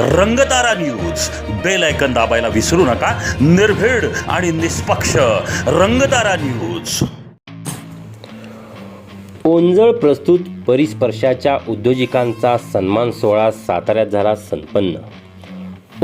Rangtara news bell ऐकन दाबायला विसरू नका. निर्भीड आणि निष्पक्ष रंगतारा न्यूज ओंजळ प्रस्तुत परिस्पर्शाच्या उद्योजकांचा सन्मान सोहळा साताऱ्यात झाला संपन्न.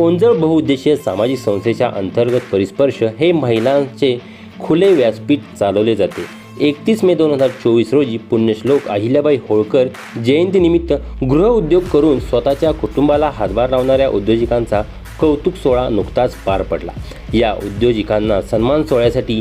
ओंजळ बहुउद्देशीय सामाजिक संस्थेच्या अंतर्गत परिस्पर्श हे महिलांचे खुले व्यासपीठ चालवले जाते. एकतीस मे दोन हजार चोवीस रोजी पुण्यश्लोक अहिल्याबाई होळकर जयंतीनिमित्त गृहउद्योग करून स्वतःच्या कुटुंबाला हातभार लावणाऱ्या उद्योजकांचा कौतुक सोहळा नुकताच पार पडला. या उद्योजकांना सन्मान सोहळ्यासाठी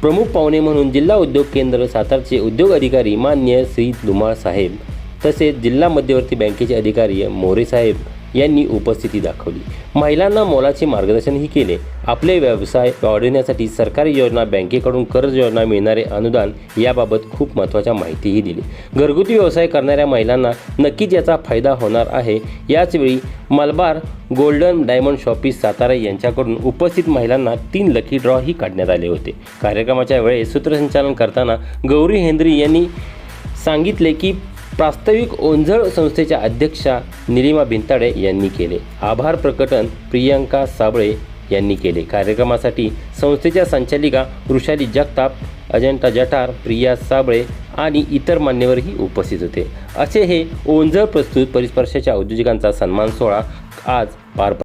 प्रमुख पाहुणे म्हणून जिल्हा उद्योग केंद्र सातारचे उद्योग अधिकारी मान्य श्री धुमाळ साहेब तसेच जिल्हा मध्यवर्ती बँकेचे अधिकारी मोरे साहेब यांनी उपस्थिती दाखवली. महिलांना मोलाचे मार्गदर्शनही केले. आपले व्यवसाय वाढवण्यासाठी सरकारी योजना बँकेकडून कर्ज योजना मिळणारे अनुदान याबाबत खूप महत्त्वाच्या माहितीही दिली. घरगुती व्यवसाय करणाऱ्या महिलांना नक्कीच याचा फायदा होणार आहे. याचवेळी मलबार गोल्डन डायमंड शॉपीस सातारा यांच्याकडून उपस्थित महिलांना तीन लकी ड्रॉही काढण्यात आले होते. कार्यक्रमाच्या वेळेस सूत्रसंचालन करताना गौरी हेंद्री यांनी सांगितले की प्रास्ताविक ओंझळ संस्थेच्या अध्यक्षा निलिमा भिंताडे यांनी केले. आभार प्रकटन प्रियांका साबळे यांनी केले. कार्यक्रमासाठी संस्थेच्या संचालिका वृषाली जगताप अजंता जठार प्रिया साबळे आणि इतर मान्यवरही उपस्थित होते. असे हे ओंझळ प्रस्तुत परिस्पर्शाच्या उद्योजकांचा सन्मान सोहळा आज पार